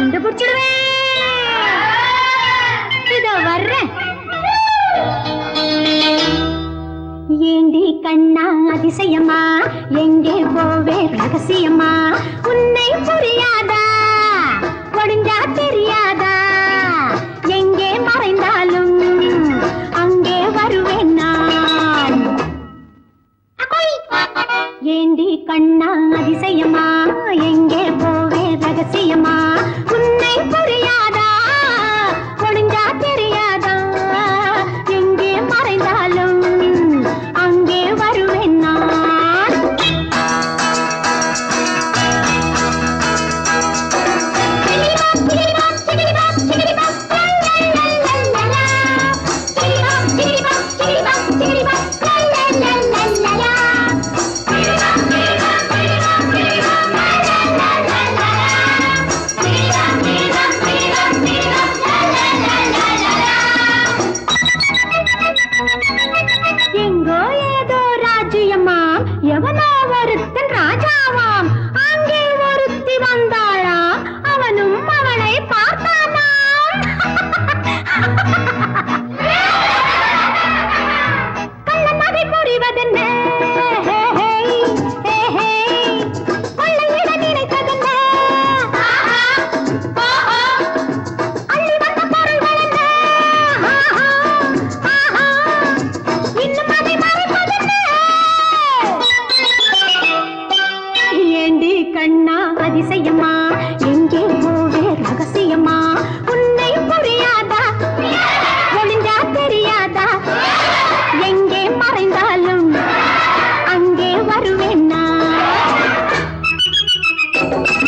கண்டுபிடிச்சிடுவேன் இதோ வர்றேன். ஏண்டி கண்ணா அதிசயமா? எங்கே போவே ரகசியமா? உன்னை புரிய